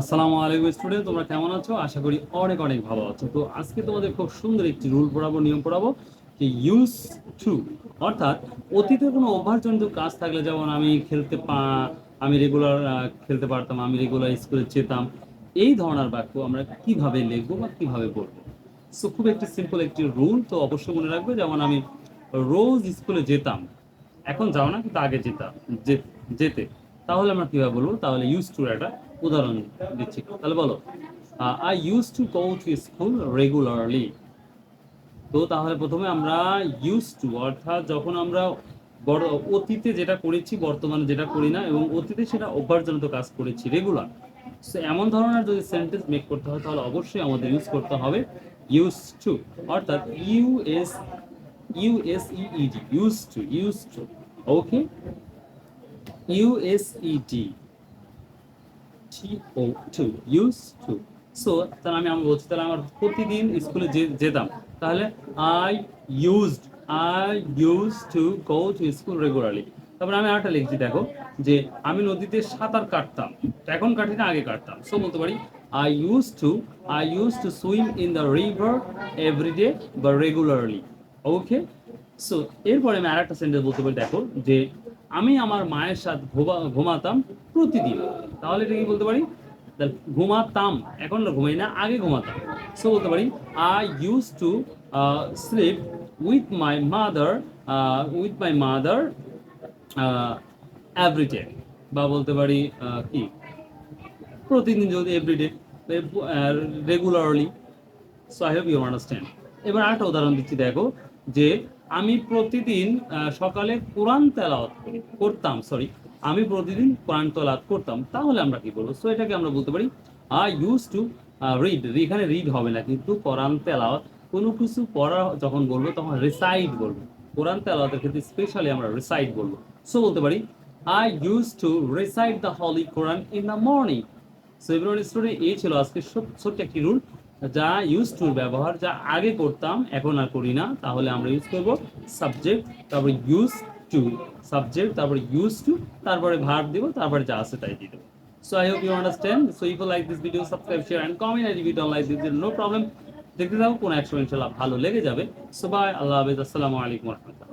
আসসালামু আলাইকুম স্টুডেন্ট, তোমরা কেমন আছো? আশা করি অনেক অনেক ভালো আছো। তো আজকে তোমাদের খুব সুন্দর একটি রুল পড়াবো, নিয়ম পড়াবো, যে ইউজ টু অর্থাৎ অতীতে কোনো অভ্যাসজনিত কাজ থাকলে, যেমন আমি খেলতে পা, আমি রেগুলার খেলতে পারতাম, আমি রেগুলার স্কুলে যেতাম, এই ধরনের বাক্য আমরা কীভাবে লিখব বা কীভাবে পড়ব? সো খুব একটি সিম্পল একটি রুল তো অবশ্যই মনে রাখবে, যেমন আমি রোজ স্কুলে যেতাম, এখন যাও না, কিন্তু আগে যেতাম যেতে। তাহলে আমরা কীভাবে বলব? তাহলে ইউজ টু একটা উদাহরণ দিচ্ছি। তাহলে বলো I use to go to school regularly তো তাহলে প্রথমে আমরা ইউজ টু অর্থাৎ যখন আমরা বড় অতীতে যেটা করেছি, বর্তমানে যেটা করি না, এবং অতীতে সেটা অভ্যাসজনিত কাজ করেছি রেগুলার সো এমন ধরনের যদি সেন্টেন্স মেক করতে হয়, তাহলে অবশ্যই আমাদের ইউজ করতে হবে ইউজ টু অর্থাৎ US USED use to use to okay USED T use to so তাহলে আমি আমি বলছি, তাহলে আমার প্রতিদিন স্কুলে যেতাম, তাহলে I used I use to go to school regularly তারপরে আমি আরেকটা লিখছি, দেখো, যে আমি নদীতে সাঁতার কাটতাম। এখন কাটি না, আগে কাটতাম। সো বলতে পারি I use to I use to swim in the river everyday বা রেগুলারলি ওকে সো এরপরে আমি আরেকটা সেন্টেন্স বলতে পারি, দেখো, যে আমি আমার মায়ের সাথে ঘুমা- ঘুমাতাম প্রতিদিন। তাহলে এটা কি বলতে পারি? ঘুমাতাম, এখন ঘুমাই না, আগে ঘুমাতাম। সো বলতে পারি I use to sleep with my mother with my mother everyday বা বলতে পারি কি? প্রতিদিন যদি everyday regularly so I hope you understand এবার আরেকটা উদাহরণ দিচ্ছি, দেখো। যে আমি প্রতিদিন সকালে কোরআন তেলাওয়াত করি, করতাম সরি আমি প্রতিদিন কোরআন তেলাওয়াত করতাম। তাহলে আমরা কি বলব? সো এটাকে আমরা বলতে পারি আই ইউজ টু রিড এখানে রিড হবে না, কিন্তু কোরআন তেলাওয়াত, কোনো কিছু পড়া যখন বলব, তখন রিসাইড বলব। কোরআন তেলাওয়াতের ক্ষেত্রে স্পেশালি আমরা রিসাইড বলব। সো বলতে পারি I use to recite the holy Quran in the morning so everyone student এই ছিল, আজকে ছোট- ছোট্ট একটি রুল যা ইউজ টুর ব্যবহার, যা আগে করতাম, এখন আর করি না। তাহলে আমরা ইউজ করব সাবজেক্ট তারপরে ইউজ টু সাবজেক্ট তারপরে ইউজ টু তারপরে ভার্ব দিব, তারপরে যা আছে তাই দিয়ে দেবো। So I hope you understand so if like this video subscribe share and comment I video like this no problem দেখতে থাকো, কোনো একশো ইনশাল্লাহ ভালো লেগে যাবে। সো বাই আল্লাহ হাফেজ। আসসালামু আলাইকুম রহমতুল্লাহ।